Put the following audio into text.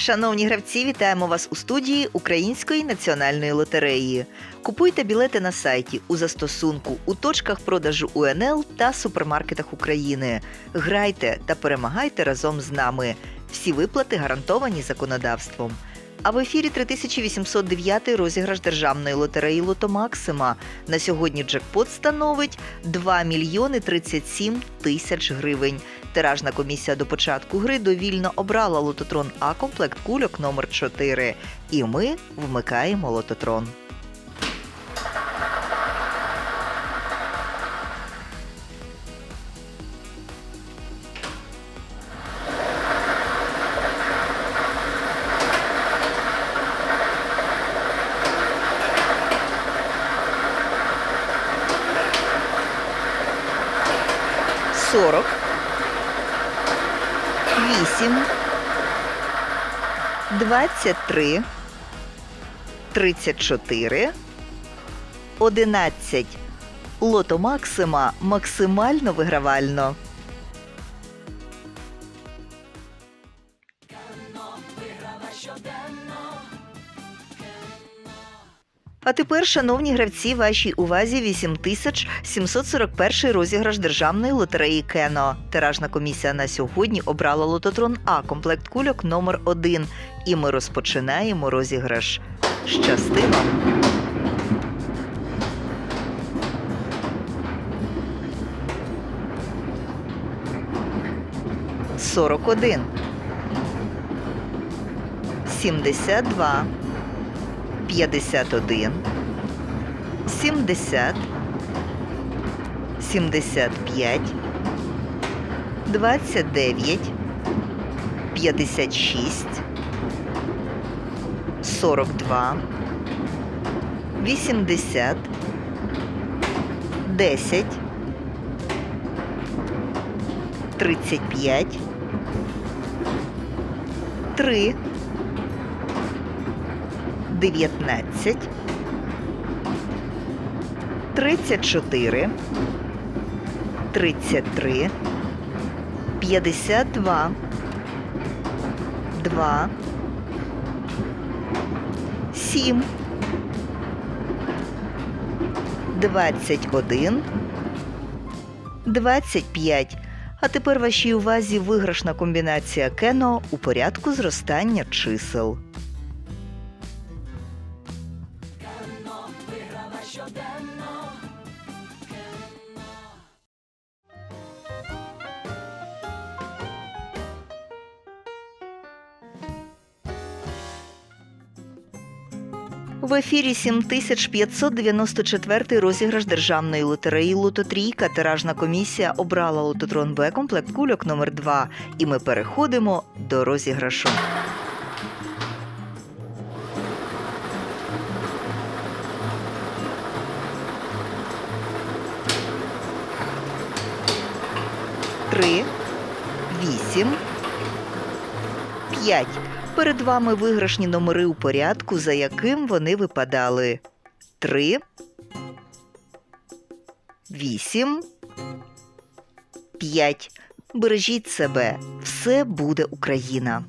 Шановні гравці, вітаємо вас у студії Української національної лотереї. Купуйте білети на сайті у застосунку у точках продажу УНЛ та супермаркетах України. Грайте та перемагайте разом з нами. Всі виплати гарантовані законодавством. А в ефірі 3809 розіграш державної лотереї Лото Максима. На сьогодні джекпот становить 2 мільйони 37 тисяч гривень. Тиражна комісія до початку гри довільно обрала лототрон А комплект кульок номер 4 І ми вмикаємо лототрон. Сорок. Вісім. Двадцять три. Тридцять чотири. Одинадцять. Лото Максима максимально вигравально. А тепер, шановні гравці, вашій увазі 8741 розіграш державної лотереї Кено. Тиражна комісія на сьогодні обрала лототрон А комплект кульок номер 1 І ми розпочинаємо розіграш. Щасти! Сорок один. Сімдесят два. 51, 70, 75, 29, 56, 42, 80, 10, 35, 3, 19, 34, 33, 52, 2, 7, 21, 25. А тепер вашій увазі виграшна комбінація кено у порядку зростання чисел. В ефірі 7594 розіграш державної лотереї Лототрійка. Тиражна комісія обрала лототрон Б комплект кульок номер 2 І ми переходимо до розіграшу. Три, вісім, п'ять. Перед вами виграшні номери у порядку, за яким вони випадали. Три. Вісім. П'ять. Бережіть себе. Все буде Україна.